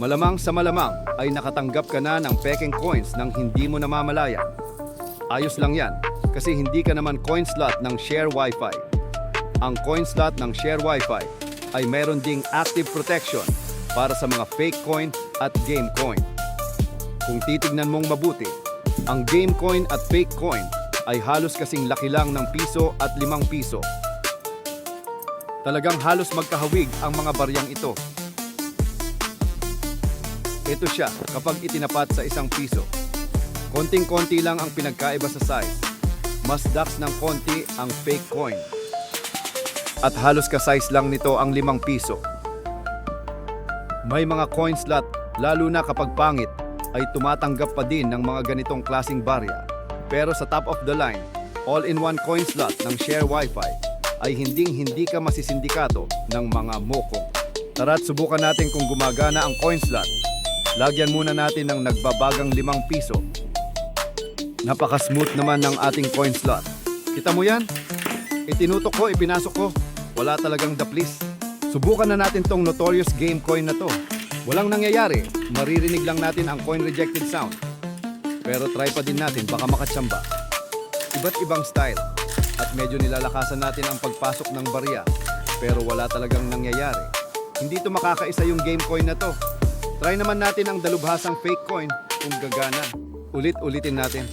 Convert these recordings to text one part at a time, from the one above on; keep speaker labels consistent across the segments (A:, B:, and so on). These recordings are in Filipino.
A: Malamang sa malamang ay nakatanggap ka na ng peking coins nang hindi mo namamalayan. Ayos lang yan kasi hindi ka naman coin slot ng Share Wi-Fi. Ang coin slot ng Share Wi-Fi ay meron ding active protection para sa mga fake coin at game coin. Kung titignan mong mabuti, ang game coin at fake coin ay halos kasing laki lang ng piso at limang piso. Talagang halos magkahawig ang mga baryang ito. Ito siya kapag itinapat sa isang piso. Konting-konti lang ang pinagkaiba sa size. Mas dax ng konti ang fake coin. At halos ka-size lang nito ang limang piso. May mga coin slot, lalo na kapag pangit, ay tumatanggap pa din ng mga ganitong klasing barya. Pero sa top of the line, all-in-one coin slot ng Share Wi-Fi ay hinding-hindi ka masisindikato ng mga mokong. Tara't subukan natin kung gumagana ang coin slot. Lagyan muna natin ng nagbabagang limang piso. Napaka-smooth naman ng ating coin slot. Kita mo yan? Itinutok ko, ipinasok ko. Wala talagang daplis. Subukan na natin tong notorious game coin na to. Walang nangyayari, maririnig lang natin ang coin rejected sound. Pero try pa din natin, baka makatsamba. Iba't ibang style. At medyo nilalakasan natin ang pagpasok ng barya. Pero wala talagang nangyayari. Hindi to makakaisa yung game coin na to. Try naman natin ang dalubhasang fake coin kung gagana. Ulit-ulitin natin.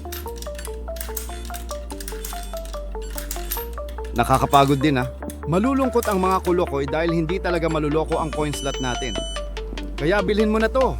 A: Nakakapagod din ah. Malulungkot ang mga kulokoy dahil hindi talaga maluloko ang coin slot natin. Kaya bilhin mo na to.